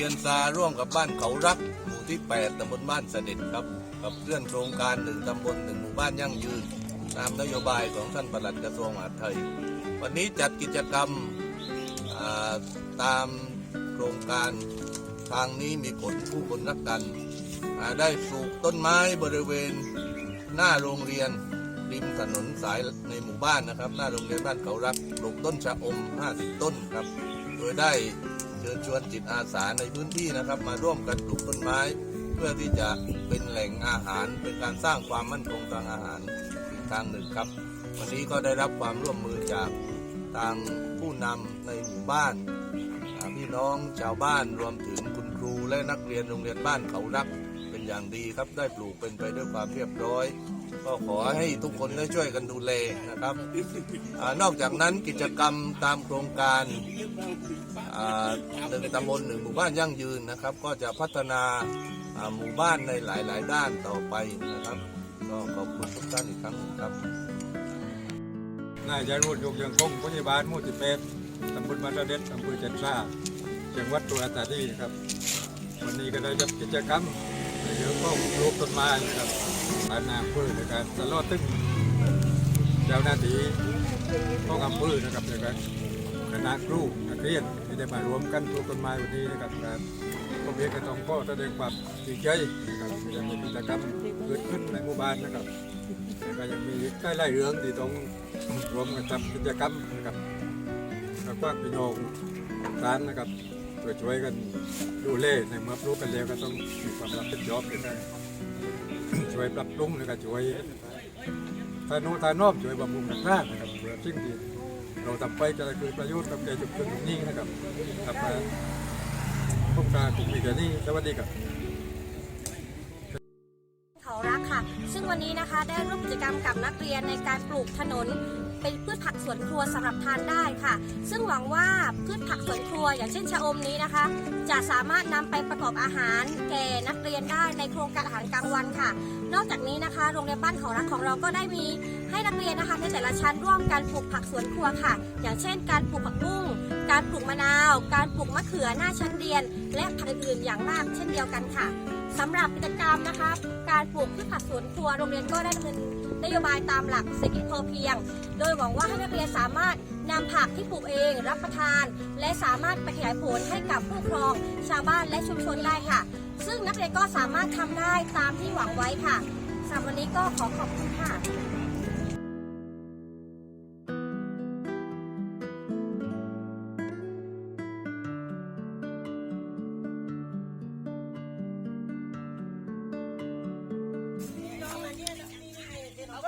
ียนซาร่วมกับบ้านเขารัก หมู่ที่ 8ตำบลบ้านเสด็จครับกับเคลื่อนโครงการหนึ่งตำบลหนึ่งหมู่บ้านยั่งยืน ตามนโยบายของท่านปลัดกระทรวงมหาดไทย วันนี้จัดกิจกรรมตามโครงการทางนี้มีผลผู้คนรักกัน ได้ปลูกต้นไม้บริเวณหน้าโรงเรียนริมถนนสายในหมู่บ้านนะครับ หน้าโรงเรียนบ้านเขารักปลูกต้นชะอม 50 ต้นครับ โดยได้เชิญชวนจิตอาสาในพื้นที่นะครับ มาร่วมกันปลูกต้นไม้ เพื่อที่จะเป็นแหล่งอาหาร เป็นการสร้างความมั่นคงทางอาหารอีกทางหนึ่งครับ วันนี้ก็ได้รับความร่วมมือจากทางผู้นำในหมู่บ้านพี่น้องชาวบ้านรวมถึงคุณครูและนักเรียนโรงเรียนบ้านเขารักเป็นอย่างดีครับได้ปลูกเป็นไปด้วยความเรียบร้อย ก็ขอให้ทุกคนได้ช่วยกันดูแลนะครับอนอกจากนั้นกิจกรรมตามโครงการหนึ่งตำบลหนึ่งหมู่บ้านยั่งยืนนะครับ ก็จะพัฒนาหมู่บ้านในหลาย ๆ ด้านต่อไปนะครับก็ขอบคุณทุกท่านอีกครั้งหนึ่งครับนายจารุดยกยังคงพยาบาลมู่ที่เป็ดตำบลบ้านระเด็ดอำเภอจันทราจังหวัดตัวตานีครับ วันนี้ก็ได้จัดกิจกรรม เรื่องของปลูกต้นไม้นะครับตามนาอำเภอในการตลอดตึ้งเจ้าหน้าที่ของอำเภอนะครับนการคณะครูนักเรียนที่ได้มารวมกันปลูกต้นไม้วันนี้นะครับครับผมเองก็ต้องก็แสดงความดีใจนะครับที่ได้มีกิจกรรมเกิดขึ้นในหมู่บ้านนะครับแล้วก็ยังมีหลายๆเรื่องที่ต้องรวมกันทำกิจกรรมนะครับแล้วก็พี่น้องร้านนะครับ ช่วยช่วยกันดูแลในเมื่อปลูกกันแล้วก็ต้องมีความรับผิดชอบด้วยกันช่วยปรับปรุงแล้วก็ช่วยทานุทานอมช่วยบำรุงรักษานะครับเพื่อสิ่งที่เราทำไปจะได้เกิดประโยชน์กับแก่ชุมชนตรงนี้นะครับครับพวกการกลุ่มมีแค่นี้สวัสดีครับเขารักค่ะ ซึ่งวันนี้นะคะได้ร่วมกิจกรรมกับนักเรียนในการปลูกถนน เป็นพืชผักสวนครัวสำหรับทานได้ค่ะ ซึ่งหวังว่าพืชผักสวนครัว อย่างเช่นชะอมนี้นะคะ จะสามารถนำไปประกอบอาหารแก่นักเรียนได้ในโครงการอาหารกลางวันค่ะ นอกจากนี้นะคะโรงเรียนบ้านเขารักของเราก็ได้มีให้นักเรียนนะคะในแต่ละชั้นร่วมกันปลูกผักสวนครัวค่ะ อย่างเช่น การปลูกผักบุ้งการปลูกมะนาว การปลูกมะเขือหน้าชั้นเรียน และผักอื่นๆอย่างมากเช่นเดียวกันค่ะสำหรับกิจกรรมนะคะ การปลูกพืชผักสวนครัวโรงเรียนก็ได้ดำเนิน นโยบายตามหลักเศรษฐกิจพอเพียง โดยหวังว่าให้นักเรียนสามารถนำผักที่ปลูกเองรับประทาน และสามารถไปขยายผลให้กับผู้ปกครอง ชาวบ้านและชุมชนได้ค่ะ ซึ่งนักเรียนก็สามารถทำได้ตามที่หวังไว้ค่ะสำหรับวันนี้ก็ขอขอบคุณค่ะ